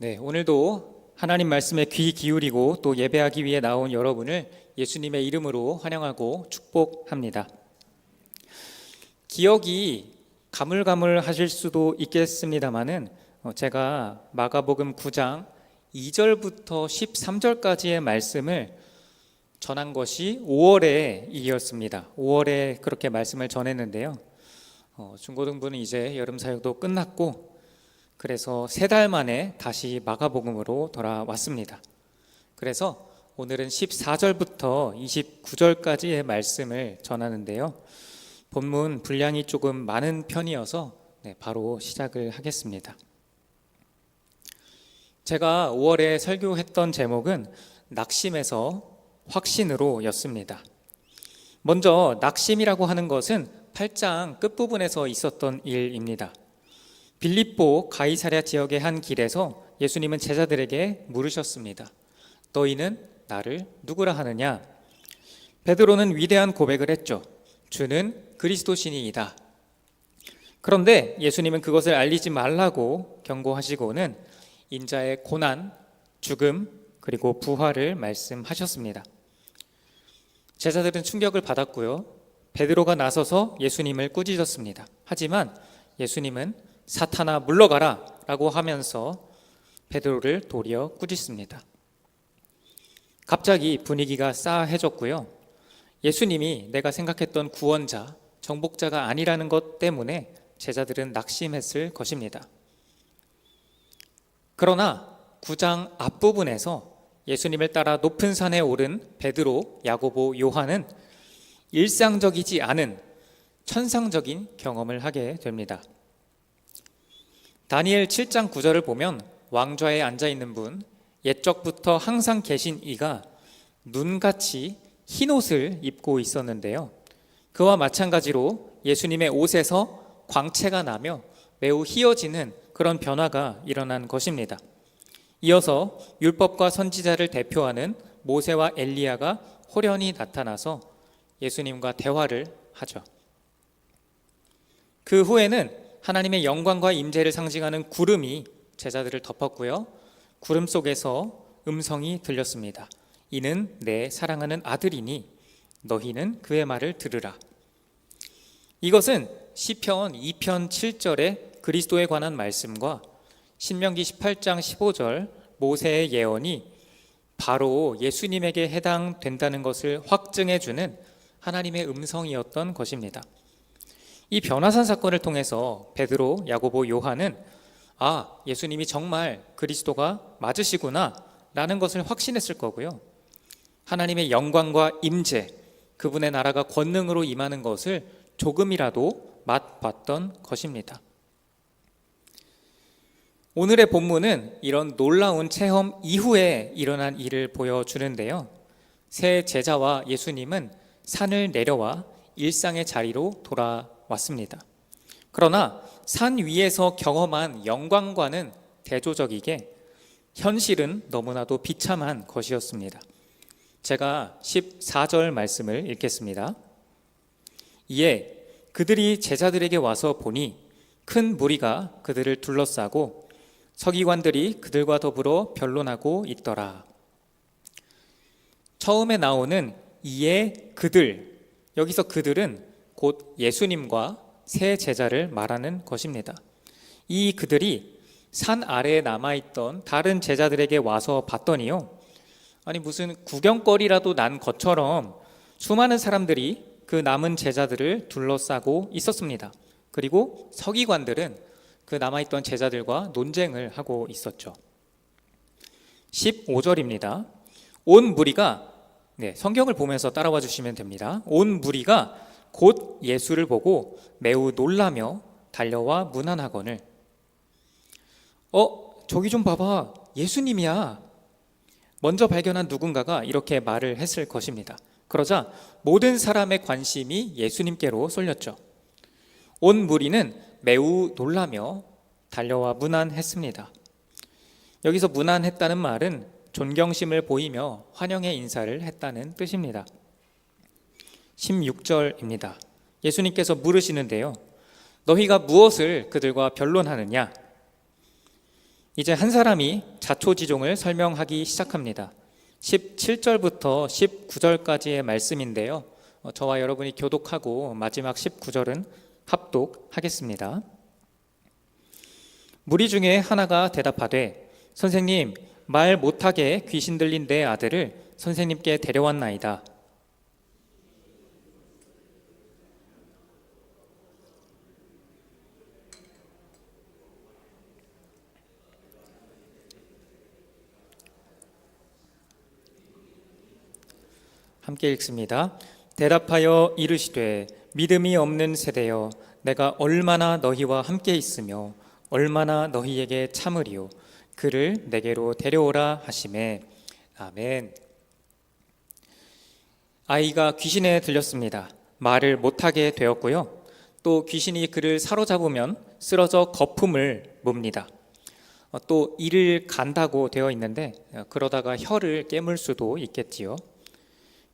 네, 오늘도 하나님 말씀에 귀 기울이고 또 예배하기 위해 나온 여러분을 예수님의 이름으로 환영하고 축복합니다. 기억이 가물가물하실 수도 있겠습니다만은 어, 제가 마가복음 9장 2절부터 13절까지의 말씀을 전한 것이 5월에 이었습니다. 5월에 그렇게 말씀을 전했는데요. 어, 중고등부는 이제 여름 사역도 끝났고 그래서 세 달 만에 다시 마가복음으로 돌아왔습니다. 그래서 오늘은 14절부터 29절까지의 말씀을 전하는데요. 본문 분량이 조금 많은 편이어서 네, 바로 시작을 하겠습니다. 제가 5월에 설교했던 제목은 낙심에서 확신으로 였습니다. 먼저 낙심이라고 하는 것은 8장 끝부분에서 있었던 일입니다. 빌립보 가이사랴 지역의 한 길에서 예수님은 제자들에게 물으셨습니다. 너희는 나를 누구라 하느냐? 베드로는 위대한 고백을 했죠. 주는 그리스도신이이다. 그런데 예수님은 그것을 알리지 말라고 경고하시고는 인자의 고난, 죽음, 그리고 부활을 말씀하셨습니다. 제자들은 충격을 받았고요. 베드로가 나서서 예수님을 꾸짖었습니다. 하지만 예수님은 사탄아 물러가라 라고 하면서 베드로를 도리어 꾸짖습니다. 갑자기 분위기가 싸해졌고요. 예수님이 내가 생각했던 구원자, 정복자가 아니라는 것 때문에 제자들은 낙심했을 것입니다. 그러나 9장 앞부분에서 예수님을 따라 높은 산에 오른 베드로, 야고보, 요한은 일상적이지 않은 천상적인 경험을 하게 됩니다. 다니엘 7장 9절을 보면 왕좌에 앉아 있는 분 옛적부터 항상 계신 이가 눈같이 흰 옷을 입고 있었는데요. 그와 마찬가지로 예수님의 옷에서 광채가 나며 매우 희어지는 그런 변화가 일어난 것입니다. 이어서 율법과 선지자를 대표하는 모세와 엘리야가 호련히 나타나서 예수님과 대화를 하죠. 그 후에는 하나님의 영광과 임재를 상징하는 구름이 제자들을 덮었고요. 구름 속에서 음성이 들렸습니다. 이는 내 사랑하는 아들이니 너희는 그의 말을 들으라. 이것은 시편 2편 7절의 그리스도에 관한 말씀과 신명기 18장 15절 모세의 예언이 바로 예수님에게 해당된다는 것을 확증해 주는 하나님의 음성이었던 것입니다. 이 변화산 사건을 통해서 베드로, 야고보, 요한은 아, 예수님이 정말 그리스도가 맞으시구나 라는 것을 확신했을 거고요. 하나님의 영광과 임재, 그분의 나라가 권능으로 임하는 것을 조금이라도 맛봤던 것입니다. 오늘의 본문은 이런 놀라운 체험 이후에 일어난 일을 보여주는데요. 새 제자와 예수님은 산을 내려와 일상의 자리로 돌아 왔습니다. 그러나 산 위에서 경험한 영광과는 대조적이게 현실은 너무나도 비참한 것이었습니다. 제가 14절 말씀을 읽겠습니다. 이에 그들이 제자들에게 와서 보니 큰 무리가 그들을 둘러싸고 서기관들이 그들과 더불어 변론하고 있더라. 처음에 나오는 이에 그들, 여기서 그들은 곧 예수님과 새 제자를 말하는 것입니다. 이 그들이 산 아래에 남아있던 다른 제자들에게 와서 봤더니요. 아니, 무슨 구경거리라도 난 것처럼 수많은 사람들이 그 남은 제자들을 둘러싸고 있었습니다. 그리고 서기관들은 그 남아있던 제자들과 논쟁을 하고 있었죠. 15절입니다. 온 무리가 네, 성경을 보면서 따라와 주시면 됩니다. 온 무리가 곧 예수를 보고 매우 놀라며 달려와 문안하거늘 어, 저기 좀 봐봐. 예수님이야. 먼저 발견한 누군가가 이렇게 말을 했을 것입니다. 그러자 모든 사람의 관심이 예수님께로 쏠렸죠. 온 무리는 매우 놀라며 달려와 문안했습니다. 여기서 문안했다는 말은 존경심을 보이며 환영의 인사를 했다는 뜻입니다. 16절입니다. 예수님께서 물으시는데요. 너희가 무엇을 그들과 변론하느냐? 이제 한 사람이 자초지종을 설명하기 시작합니다. 17절부터 19절까지의 말씀인데요. 어, 저와 여러분이 교독하고 마지막 19절은 합독하겠습니다. 무리 중에 하나가 대답하되 선생님 말 못하게 귀신 들린 내 아들을 선생님께 데려왔나이다. 함께 읽습니다. 대답하여 이르시되 믿음이 없는 세대여 내가 얼마나 너희와 함께 있으며 얼마나 너희에게 참으리요 그를 내게로 데려오라 하심에 아멘. 아이가 귀신에 들렸습니다. 말을 못하게 되었고요. 또 귀신이 그를 사로잡으면 쓰러져 거품을 뭅니다. 어, 또 이를 간다고 되어 있는데 어, 그러다가 혀를 깨물 수도 있겠지요.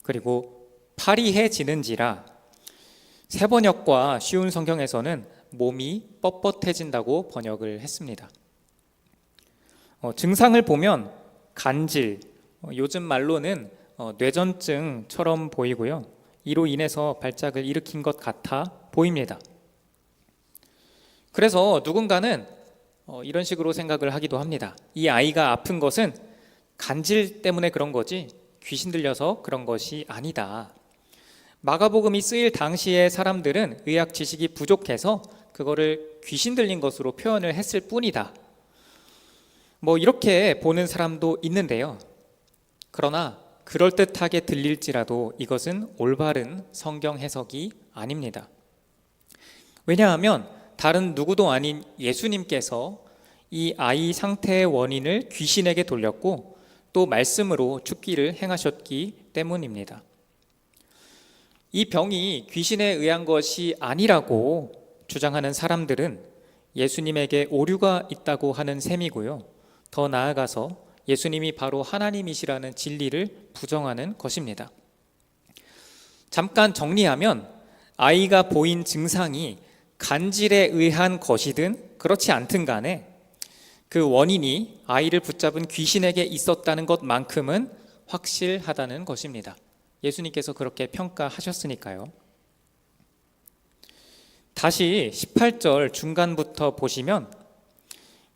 그리고 파리해지는지라 세번역과 쉬운 성경에서는 몸이 뻣뻣해진다고 번역을 했습니다. 어, 증상을 보면 간질, 어, 요즘 말로는 어, 뇌전증처럼 보이고요. 이로 인해서 발작을 일으킨 것 같아 보입니다. 그래서 누군가는 어, 이런 식으로 생각을 하기도 합니다. 이 아이가 아픈 것은 간질 때문에 그런 거지 귀신 들려서 그런 것이 아니다. 마가복음이 쓰일 당시의 사람들은 의학 지식이 부족해서 그거를 귀신 들린 것으로 표현을 했을 뿐이다. 뭐 이렇게 보는 사람도 있는데요. 그러나 그럴듯하게 들릴지라도 이것은 올바른 성경 해석이 아닙니다. 왜냐하면 다른 누구도 아닌 예수님께서 이 아이 상태의 원인을 귀신에게 돌렸고 또 말씀으로 죽기를 행하셨기 때문입니다. 이 병이 귀신에 의한 것이 아니라고 주장하는 사람들은 예수님에게 오류가 있다고 하는 셈이고요. 더 나아가서 예수님이 바로 하나님이시라는 진리를 부정하는 것입니다. 잠깐 정리하면 아이가 보인 증상이 간질에 의한 것이든 그렇지 않든 간에 그 원인이 아이를 붙잡은 귀신에게 있었다는 것만큼은 확실하다는 것입니다. 예수님께서 그렇게 평가하셨으니까요. 다시 18절 중간부터 보시면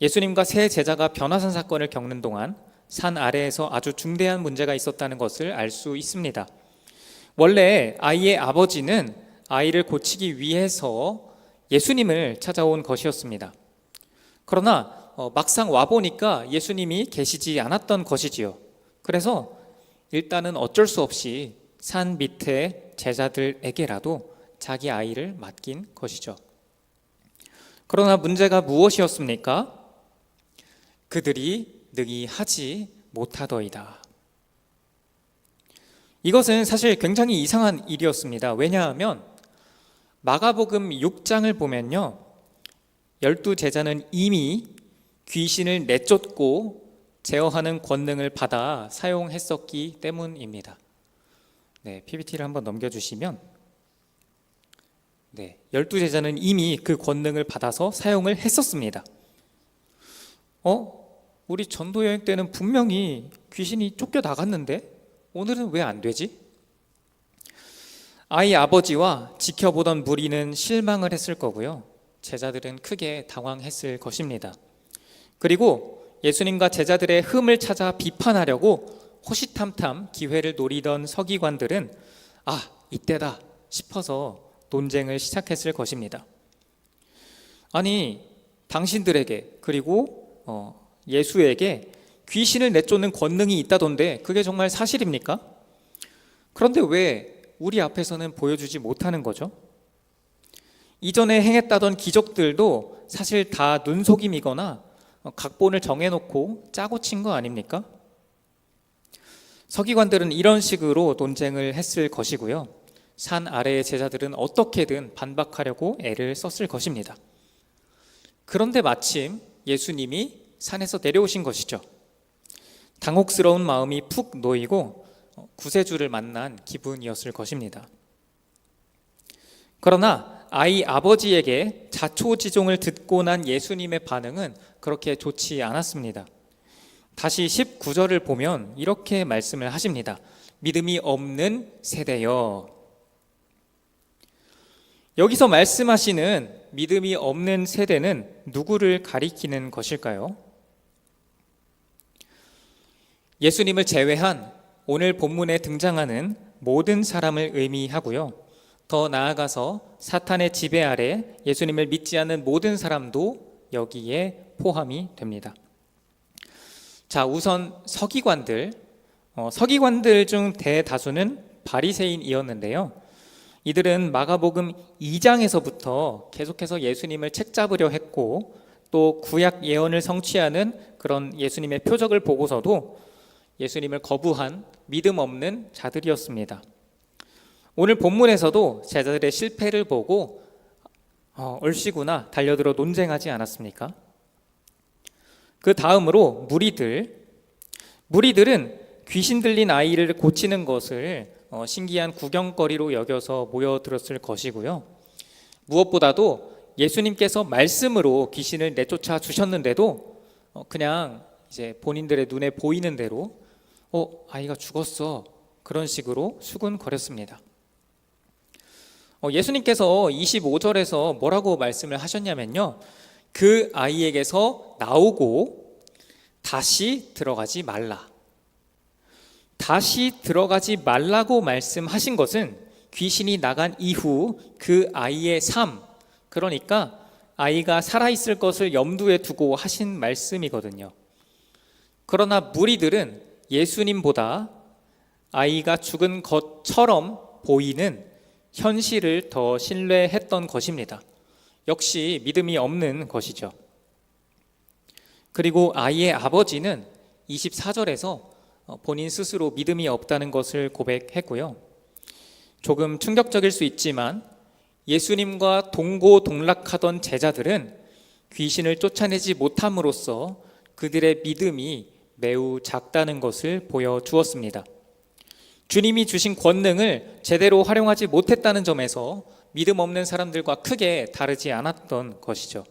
예수님과 세 제자가 변화산 사건을 겪는 동안 산 아래에서 아주 중대한 문제가 있었다는 것을 알 수 있습니다. 원래 아이의 아버지는 아이를 고치기 위해서 예수님을 찾아온 것이었습니다. 그러나 어, 막상 와 보니까 예수님이 계시지 않았던 것이지요. 그래서 일단은 어쩔 수 없이 산 밑에 제자들에게라도 자기 아이를 맡긴 것이죠. 그러나 문제가 무엇이었습니까? 그들이 능히 하지 못하더이다. 이것은 사실 굉장히 이상한 일이었습니다. 왜냐하면 마가복음 6장을 보면요. 열두 제자는 이미 귀신을 내쫓고 제어하는 권능을 받아 사용했었기 때문입니다. 네, PPT를 한번 넘겨주시면 네, 열두 제자는 이미 그 권능을 받아서 사용을 했었습니다. 어? 우리 전도 여행 때는 분명히 귀신이 쫓겨 나갔는데 오늘은 왜 안 되지? 아이 아버지와 지켜보던 무리는 실망을 했을 거고요. 제자들은 크게 당황했을 것입니다. 그리고 예수님과 제자들의 흠을 찾아 비판하려고 호시탐탐 기회를 노리던 서기관들은 아, 이때다 싶어서 논쟁을 시작했을 것입니다. 아니, 당신들에게 그리고 어, 예수에게 귀신을 내쫓는 권능이 있다던데 그게 정말 사실입니까? 그런데 왜 우리 앞에서는 보여주지 못하는 거죠? 이전에 행했다던 기적들도 사실 다 눈속임이거나 각본을 정해놓고 짜고 친 거 아닙니까? 서기관들은 이런 식으로 논쟁을 했을 것이고요. 산 아래의 제자들은 어떻게든 반박하려고 애를 썼을 것입니다. 그런데 마침 예수님이 산에서 내려오신 것이죠. 당혹스러운 마음이 푹 놓이고 구세주를 만난 기분이었을 것입니다. 그러나 아이 아버지에게 자초지종을 듣고 난 예수님의 반응은 그렇게 좋지 않았습니다. 다시 19절을 보면 이렇게 말씀을 하십니다. 믿음이 없는 세대여. 여기서 말씀하시는 믿음이 없는 세대는 누구를 가리키는 것일까요? 예수님을 제외한 오늘 본문에 등장하는 모든 사람을 의미하고요. 더 나아가서 사탄의 지배 아래 예수님을 믿지 않는 모든 사람도 여기에 포함이 됩니다. 자, 우선 서기관들, 어, 서기관들 중 대다수는 바리새인이었는데요. 이들은 마가복음 2장에서부터 계속해서 예수님을 책잡으려 했고 또 구약 예언을 성취하는 그런 예수님의 표적을 보고서도 예수님을 거부한 믿음 없는 자들이었습니다. 오늘 본문에서도 제자들의 실패를 보고 어, 얼씨구나 달려들어 논쟁하지 않았습니까? 그 다음으로 무리들 무리들은 귀신 들린 아이를 고치는 것을 어, 신기한 구경거리로 여겨서 모여들었을 것이고요. 무엇보다도 예수님께서 말씀으로 귀신을 내쫓아 주셨는데도 어, 그냥 이제 본인들의 눈에 보이는 대로 어 아이가 죽었어 그런 식으로 수군거렸습니다. 어, 예수님께서 25절에서 뭐라고 말씀을 하셨냐면요. 그 아이에게서 나오고 다시 들어가지 말라. 다시 들어가지 말라고 말씀하신 것은 귀신이 나간 이후 그 아이의 삶, 그러니까 아이가 살아있을 것을 염두에 두고 하신 말씀이거든요. 그러나 무리들은 예수님보다 아이가 죽은 것처럼 보이는 현실을 더 신뢰했던 것입니다. 역시 믿음이 없는 것이죠. 그리고 아이의 아버지는 24절에서 본인 스스로 믿음이 없다는 것을 고백했고요. 조금 충격적일 수 있지만 예수님과 동고동락하던 제자들은 귀신을 쫓아내지 못함으로써 그들의 믿음이 매우 작다는 것을 보여주었습니다. 주님이 주신 권능을 제대로 활용하지 못했다는 점에서 믿음 없는 사람들과 크게 다르지 않았던 것이죠.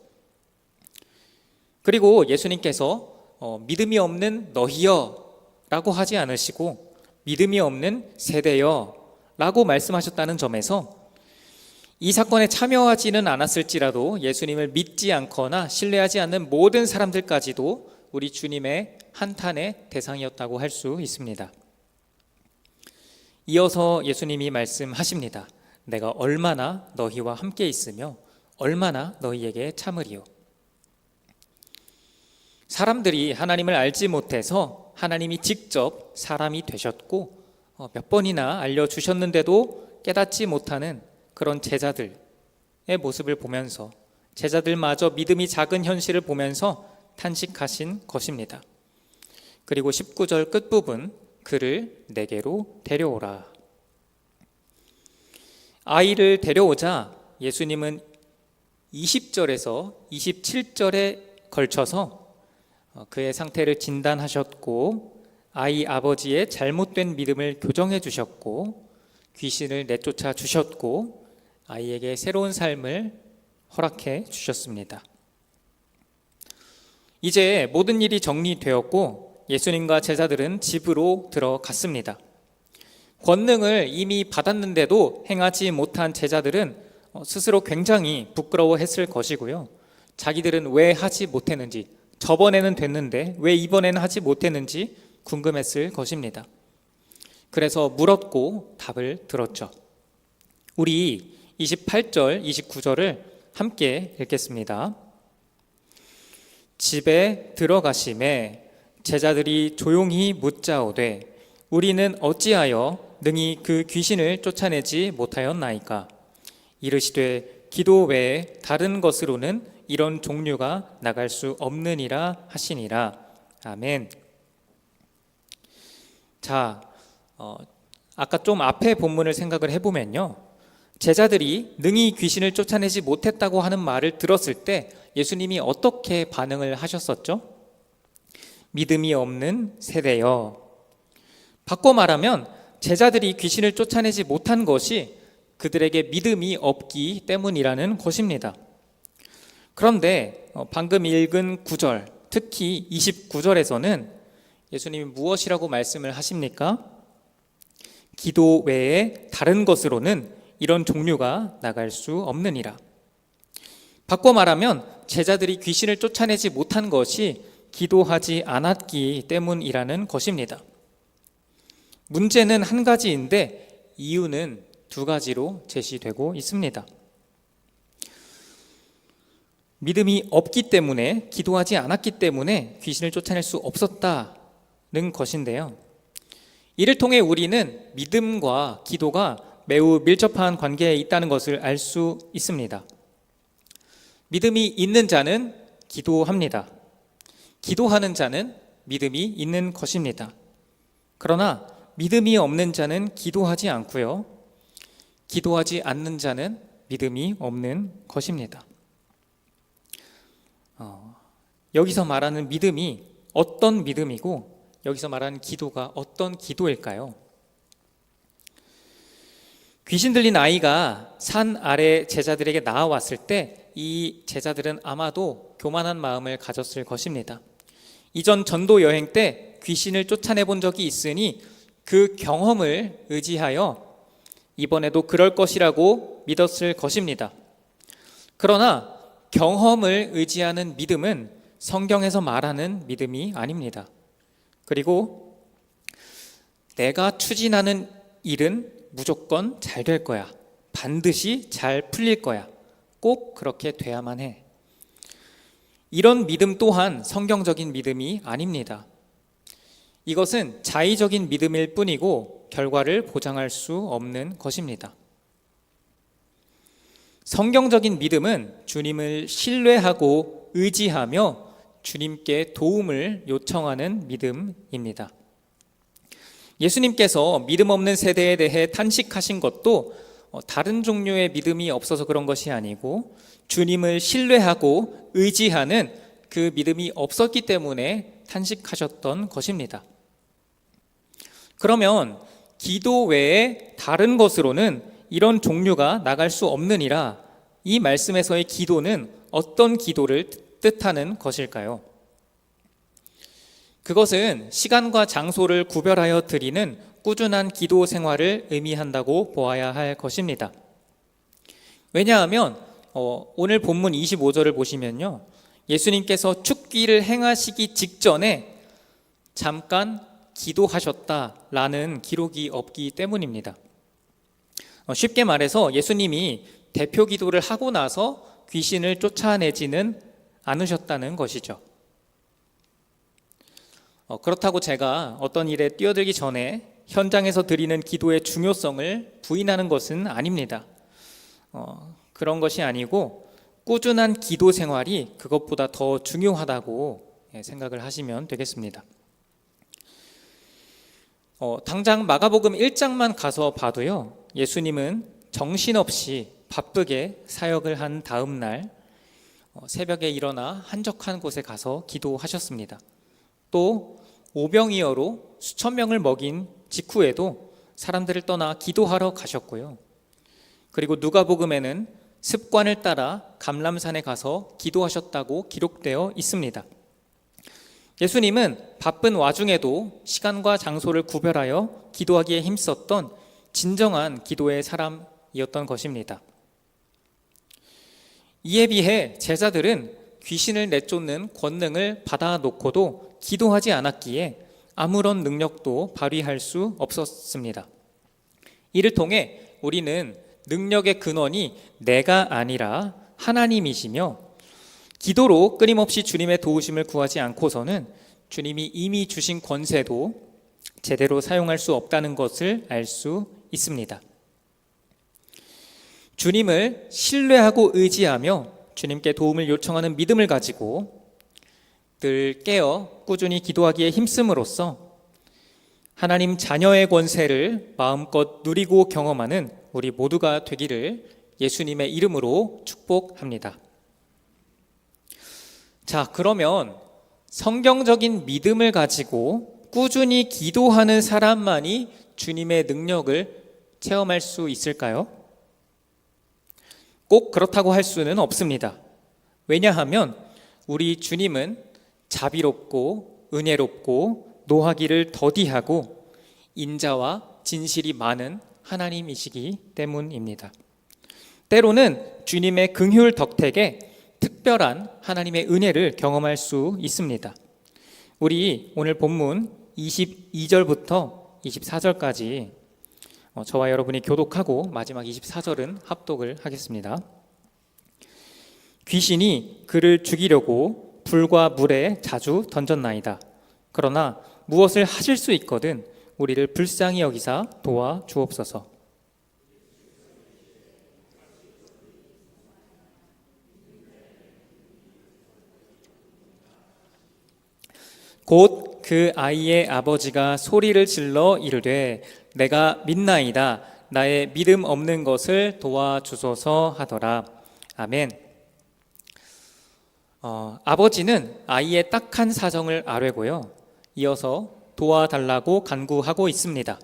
그리고 예수님께서 어, 믿음이 없는 너희여 라고 하지 않으시고 믿음이 없는 세대여 라고 말씀하셨다는 점에서 이 사건에 참여하지는 않았을지라도 예수님을 믿지 않거나 신뢰하지 않는 모든 사람들까지도 우리 주님의 한탄의 대상이었다고 할 수 있습니다. 이어서 예수님이 말씀하십니다. 내가 얼마나 너희와 함께 있으며 얼마나 너희에게 참으리요. 사람들이 하나님을 알지 못해서 하나님이 직접 사람이 되셨고 어, 몇 번이나 알려주셨는데도 깨닫지 못하는 그런 제자들의 모습을 보면서 제자들마저 믿음이 작은 현실을 보면서 탄식하신 것입니다. 그리고 19절 끝부분 그를 내게로 데려오라. 아이를 데려오자 예수님은 20절에서 27절에 걸쳐서 어, 그의 상태를 진단하셨고 아이 아버지의 잘못된 믿음을 교정해 주셨고 귀신을 내쫓아 주셨고 아이에게 새로운 삶을 허락해 주셨습니다. 이제 모든 일이 정리되었고 예수님과 제자들은 집으로 들어갔습니다. 권능을 이미 받았는데도 행하지 못한 제자들은 어, 스스로 굉장히 부끄러워했을 것이고요. 자기들은 왜 하지 못했는지, 저번에는 됐는데 왜 이번에는 하지 못했는지 궁금했을 것입니다. 그래서 물었고 답을 들었죠. 우리 28절, 29절을 함께 읽겠습니다. 집에 들어가심에 제자들이 조용히 묻자오되 우리는 어찌하여 능히 그 귀신을 쫓아내지 못하였나이까 이르시되 기도 외에 다른 것으로는 이런 종류가 나갈 수 없느니라 하시니라 아멘. 자, 어, 아까 좀 앞에 본문을 생각을 해보면요. 제자들이 능히 귀신을 쫓아내지 못했다고 하는 말을 들었을 때 예수님이 어떻게 반응을 하셨었죠? 믿음이 없는 세대여. 바꿔 말하면 제자들이 귀신을 쫓아내지 못한 것이 그들에게 믿음이 없기 때문이라는 것입니다. 그런데 어, 방금 읽은 9절, 특히 29절에서는 예수님이 무엇이라고 말씀을 하십니까? 기도 외에 다른 것으로는 이런 종류가 나갈 수 없느니라. 바꿔 말하면 제자들이 귀신을 쫓아내지 못한 것이 기도하지 않았기 때문이라는 것입니다. 문제는 한 가지인데 이유는 두 가지로 제시되고 있습니다. 믿음이 없기 때문에 기도하지 않았기 때문에 귀신을 쫓아낼 수 없었다는 것인데요. 이를 통해 우리는 믿음과 기도가 매우 밀접한 관계에 있다는 것을 알 수 있습니다. 믿음이 있는 자는 기도합니다. 기도하는 자는 믿음이 있는 것입니다. 그러나 믿음이 없는 자는 기도하지 않고요. 기도하지 않는 자는 믿음이 없는 것입니다. 어, 여기서 말하는 믿음이 어떤 믿음이고 여기서 말하는 기도가 어떤 기도일까요? 귀신 들린 아이가 산 아래 제자들에게 나와왔을 때 이 제자들은 아마도 교만한 마음을 가졌을 것입니다. 이전 전도 여행 때 귀신을 쫓아내 본 적이 있으니 그 경험을 의지하여 이번에도 그럴 것이라고 믿었을 것입니다. 그러나 경험을 의지하는 믿음은 성경에서 말하는 믿음이 아닙니다. 그리고 내가 추진하는 일은 무조건 잘 될 거야. 반드시 잘 풀릴 거야. 꼭 그렇게 돼야만 해. 이런 믿음 또한 성경적인 믿음이 아닙니다. 이것은 자의적인 믿음일 뿐이고 결과를 보장할 수 없는 것입니다. 성경적인 믿음은 주님을 신뢰하고 의지하며 주님께 도움을 요청하는 믿음입니다. 예수님께서 믿음 없는 세대에 대해 탄식하신 것도 어, 다른 종류의 믿음이 없어서 그런 것이 아니고 주님을 신뢰하고 의지하는 그 믿음이 없었기 때문에 탄식하셨던 것입니다. 그러면 기도 외에 다른 것으로는 이런 종류가 나갈 수 없느니라 이 말씀에서의 기도는 어떤 기도를 뜻하는 것일까요? 그것은 시간과 장소를 구별하여 드리는 꾸준한 기도 생활을 의미한다고 보아야 할 것입니다. 왜냐하면 어, 오늘 본문 25절을 보시면요. 예수님께서 축기를 행하시기 직전에 잠깐 기도하셨다라는 기록이 없기 때문입니다. 어, 쉽게 말해서 예수님이 대표 기도를 하고 나서 귀신을 쫓아내지는 않으셨다는 것이죠. 어, 그렇다고 제가 어떤 일에 뛰어들기 전에 현장에서 드리는 기도의 중요성을 부인하는 것은 아닙니다. 어, 그런 것이 아니고 꾸준한 기도 생활이 그것보다 더 중요하다고 예, 생각을 하시면 되겠습니다. 어, 당장 마가복음 1장만 가서 봐도요. 예수님은 정신없이 바쁘게 사역을 한 다음 날 어, 새벽에 일어나 한적한 곳에 가서 기도하셨습니다. 또 오병이어로 수천 명을 먹인 직후에도 사람들을 떠나 기도하러 가셨고요. 그리고 누가복음에는 습관을 따라 감람산에 가서 기도하셨다고 기록되어 있습니다. 예수님은 바쁜 와중에도 시간과 장소를 구별하여 기도하기에 힘썼던 진정한 기도의 사람이었던 것입니다. 이에 비해 제자들은 귀신을 내쫓는 권능을 받아놓고도 기도하지 않았기에 아무런 능력도 발휘할 수 없었습니다. 이를 통해 우리는 능력의 근원이 내가 아니라 하나님이시며 기도로 끊임없이 주님의 도우심을 구하지 않고서는 주님이 이미 주신 권세도 제대로 사용할 수 없다는 것을 알 수 있습니다. 주님을 신뢰하고 의지하며 주님께 도움을 요청하는 믿음을 가지고 늘 깨어 꾸준히 기도하기에 힘씀으로써 하나님 자녀의 권세를 마음껏 누리고 경험하는 우리 모두가 되기를 예수님의 이름으로 축복합니다. 자, 그러면 성경적인 믿음을 가지고 꾸준히 기도하는 사람만이 주님의 능력을 체험할 수 있을까요? 꼭 그렇다고 할 수는 없습니다. 왜냐하면 우리 주님은 자비롭고 은혜롭고 노하기를 더디하고 인자와 진실이 많은 하나님이시기 때문입니다. 때로는 주님의 긍휼 덕택에 특별한 하나님의 은혜를 경험할 수 있습니다. 우리 오늘 본문 22절부터 24절까지 어, 저와 여러분이 교독하고 마지막 24절은 합독을 하겠습니다. 귀신이 그를 죽이려고 불과 물에 자주 던졌나이다. 그러나 무엇을 하실 수 있거든 우리를 불쌍히 여기사 도와 주옵소서. 곧 그 아이의 아버지가 소리를 질러 이르되 내가 믿나이다 나의 믿음 없는 것을 도와주소서 하더라 아멘. 어, 아버지는 아이의 딱한 사정을 아뢰고요. 이어서 도와달라고 간구하고 있습니다.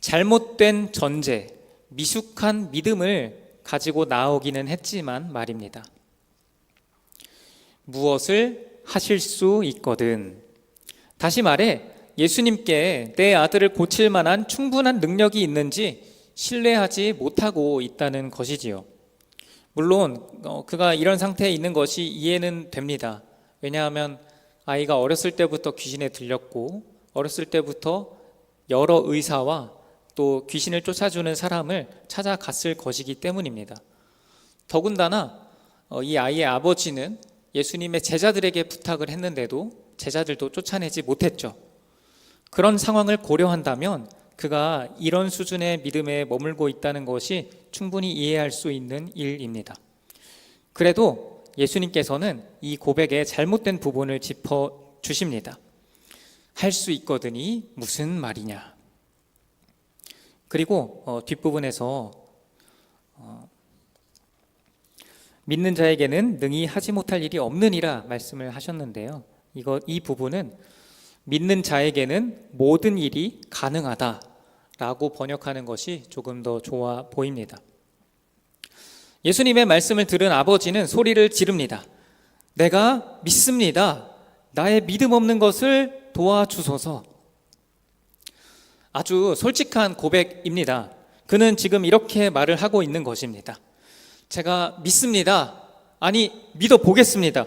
잘못된 전제, 미숙한 믿음을 가지고 나오기는 했지만 말입니다. 무엇을 하실 수 있거든. 다시 말해 예수님께 내 아들을 고칠 만한 충분한 능력이 있는지 신뢰하지 못하고 있다는 것이지요. 물론 어, 그가 이런 상태에 있는 것이 이해는 됩니다. 왜냐하면 아이가 어렸을 때부터 귀신에 들렸고 어렸을 때부터 여러 의사와 또 귀신을 쫓아주는 사람을 찾아갔을 것이기 때문입니다. 더군다나 어, 이 아이의 아버지는 예수님의 제자들에게 부탁을 했는데도 제자들도 쫓아내지 못했죠. 그런 상황을 고려한다면 그가 이런 수준의 믿음에 머물고 있다는 것이 충분히 이해할 수 있는 일입니다. 그래도 예수님께서는 이 고백의 잘못된 부분을 짚어 주십니다. 할 수 있거든이 무슨 말이냐. 그리고 어, 뒷부분에서 어, 믿는 자에게는 능히 하지 못할 일이 없느니라 말씀을 하셨는데요. 이거 이 부분은 믿는 자에게는 모든 일이 가능하다 라고 번역하는 것이 조금 더 좋아 보입니다. 예수님의 말씀을 들은 아버지는 소리를 지릅니다. 내가 믿습니다. 나의 믿음 없는 것을 도와주소서. 아주 솔직한 고백입니다. 그는 지금 이렇게 말을 하고 있는 것입니다. 제가 믿습니다. 아니, 믿어 보겠습니다.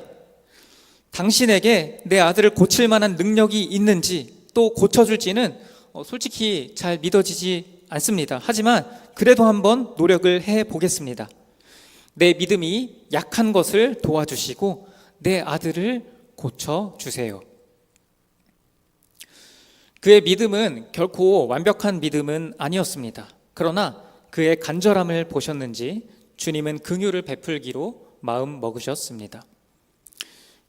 당신에게 내 아들을 고칠 만한 능력이 있는지 또 고쳐줄지는 어, 솔직히 잘 믿어지지 않습니다. 하지만 그래도 한번 노력을 해 보겠습니다. 내 믿음이 약한 것을 도와주시고 내 아들을 고쳐 주세요. 그의 믿음은 결코 완벽한 믿음은 아니었습니다. 그러나 그의 간절함을 보셨는지 주님은 긍휼을 베풀기로 마음 먹으셨습니다.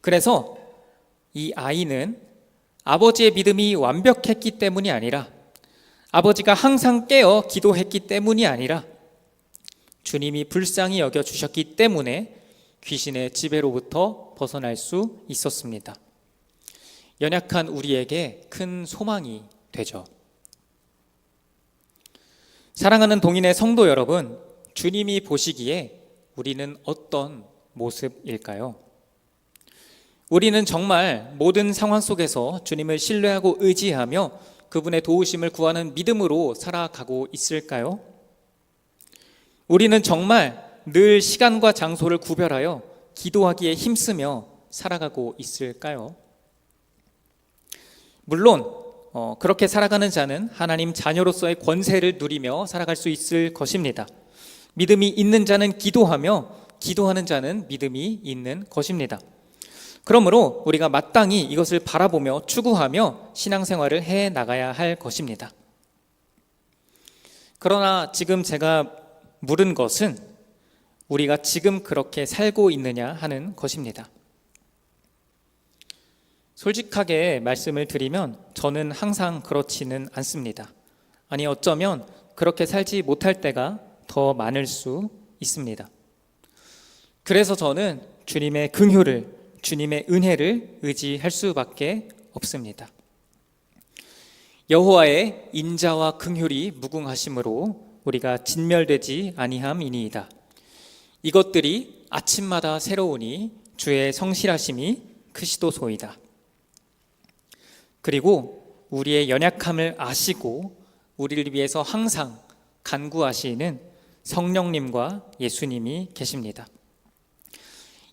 그래서 이 아이는 아버지의 믿음이 완벽했기 때문이 아니라 아버지가 항상 깨어 기도했기 때문이 아니라 주님이 불쌍히 여겨 주셨기 때문에 귀신의 지배로부터 벗어날 수 있었습니다. 연약한 우리에게 큰 소망이 되죠. 사랑하는 동인의 성도 여러분, 주님이 보시기에 우리는 어떤 모습일까요? 우리는 정말 모든 상황 속에서 주님을 신뢰하고 의지하며 그분의 도우심을 구하는 믿음으로 살아가고 있을까요? 우리는 정말 늘 시간과 장소를 구별하여 기도하기에 힘쓰며 살아가고 있을까요? 물론 어, 그렇게 살아가는 자는 하나님 자녀로서의 권세를 누리며 살아갈 수 있을 것입니다. 믿음이 있는 자는 기도하며 기도하는 자는 믿음이 있는 것입니다. 그러므로 우리가 마땅히 이것을 바라보며 추구하며 신앙생활을 해 나가야 할 것입니다. 그러나 지금 제가 물은 것은 우리가 지금 그렇게 살고 있느냐 하는 것입니다. 솔직하게 말씀을 드리면 저는 항상 그렇지는 않습니다. 아니 어쩌면 그렇게 살지 못할 때가 더 많을 수 있습니다. 그래서 저는 주님의 긍휼을 주님의 은혜를 의지할 수밖에 없습니다. 여호와의 인자와 긍휼이 무궁하심으로 우리가 진멸되지 아니함이니이다. 이것들이 아침마다 새로우니 주의 성실하심이 크시도소이다. 그리고 우리의 연약함을 아시고 우리를 위해서 항상 간구하시는 성령님과 예수님이 계십니다.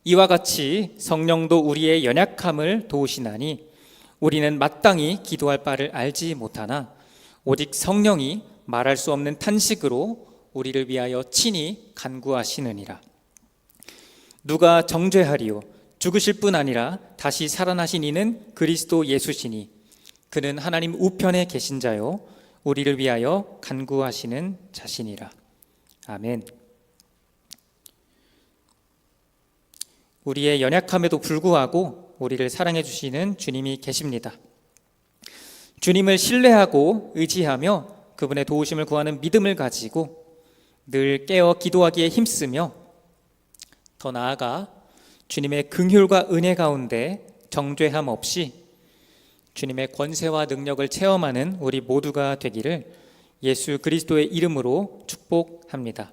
이와 같이 성령도 우리의 연약함을 도우시나니 우리는 마땅히 기도할 바를 알지 못하나 오직 성령이 말할 수 없는 탄식으로 우리를 위하여 친히 간구하시느니라. 누가 정죄하리요 죽으실 뿐 아니라 다시 살아나신 이는 그리스도 예수시니 그는 하나님 우편에 계신 자요 우리를 위하여 간구하시는 자신이라. 아멘. 우리의 연약함에도 불구하고 우리를 사랑해 주시는 주님이 계십니다. 주님을 신뢰하고 의지하며 그분의 도우심을 구하는 믿음을 가지고 늘 깨어 기도하기에 힘쓰며 더 나아가 주님의 긍휼과 은혜 가운데 정죄함 없이 주님의 권세와 능력을 체험하는 우리 모두가 되기를 예수 그리스도의 이름으로 축복합니다.